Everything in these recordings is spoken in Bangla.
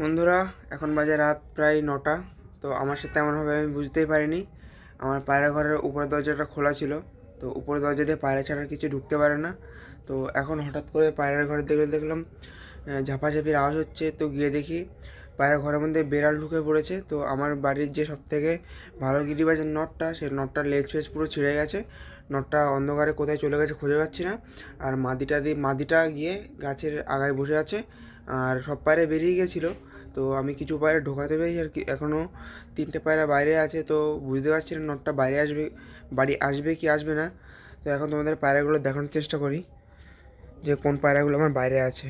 বন্ধুরা, এখন বাজে রাত প্রায় নটা, তো আমার সাথে এমনভাবে আমি বুঝতেই পারিনি। আমার পায়রা ঘরের উপরের দরজাটা খোলা ছিল, তো উপরের দরজা দিয়ে পায়রা ছাড়া কিছু ঢুকতে পারে না। তো এখন হঠাৎ করে পায়রার ঘরে দেখলে দেখলাম ঝাপাঝাপির আওয়াজ হচ্ছে। তো গিয়ে দেখি, পায়রা ঘরের মধ্যে বেড়াল ঢুকে পড়েছে। তো আমার বাড়ির যে সব থেকে ভালো গিরিবাজের নটটা, সেই নটটার লেজ ফেজ পুরো ছিঁড়ে গেছে। নটটা অন্ধকারে কোথায় চলে গেছে খুঁজে পাচ্ছি না। আর মাদিটা দিয়ে মাদিটা গিয়ে গাছের আগায় বসে আছে। আর সব পায়রা বেরিয়ে গেছিল। তো আমি কিছু পায়রা ঢোকাতে পেরেছি আর কি। এখনও তিনটে পায়রা বাইরে আছে, তো বুঝতে পারছি না নটটা বাইরে আসবে, বাড়ি আসবে কি আসবে না। তো এখন তোমাদের পায়রাগুলো দেখানোর চেষ্টা করি, যে কোন পায়রাগুলো আমার বাইরে আছে।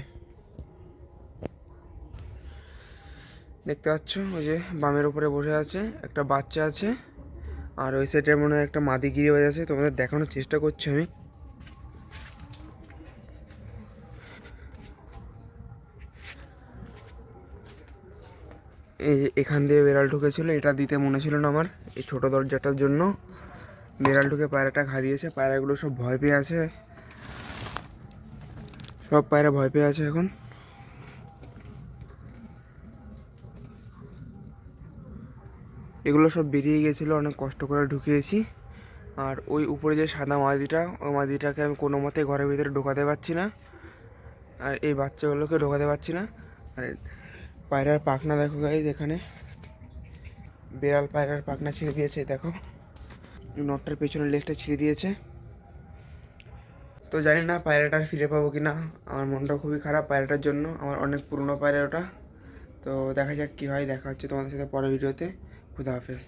দেখতে পাচ্ছ, ওই যে বামের উপরে বসে আছে, একটা বাচ্চা আছে, আর ওই সাইডে মনে হয় একটা মাদি গিরিবাজ আছে তোমাদের দেখানোর চেষ্টা করছি আমি। এখান দিয়ে বেড়াল ঢুকেছিল, এটা দিতে মনে ছিল না আমার, এই ছোটো দরজাটার জন্য। বেড়াল ঢুকে পায়রাটা খা দিয়েছে পায়রাগুলো সব ভয় পেয়ে আছে। সব পায়রা ভয় পেয়ে আছে এখন। এগুলো সব বেরিয়ে গেছিল, অনেক কষ্ট করে ঢুকিয়েছি। আর ওই উপরে যে সাদা মাদিটা, ওই মাদিটাকে আমি কোনো মতে ঘরের ভিতরে ঢোকাতে পারছি না। আর এই বাচ্চাগুলোকে ঢোকাতে পারছি না। আর পায়রার পাখনা দেখো গাইজ এখানে। বিড়াল পায়রার পাখনা ছিঁড়ে দিয়েছে দেখো। নটটার পেছনের লেজটা ছিঁড়ে দিয়েছে। তো জানি না পায়রাটা ফিরে পাবো কি না আমার মনটা খুবই খারাপ পায়রাটার জন্য, আমার অনেক পুরনো পায়রা ওটা তো দেখা যাক কী হয়, দেখা হচ্ছে তোমাদের সাথে পরের ভিডিওতে খুদা হাফেজ।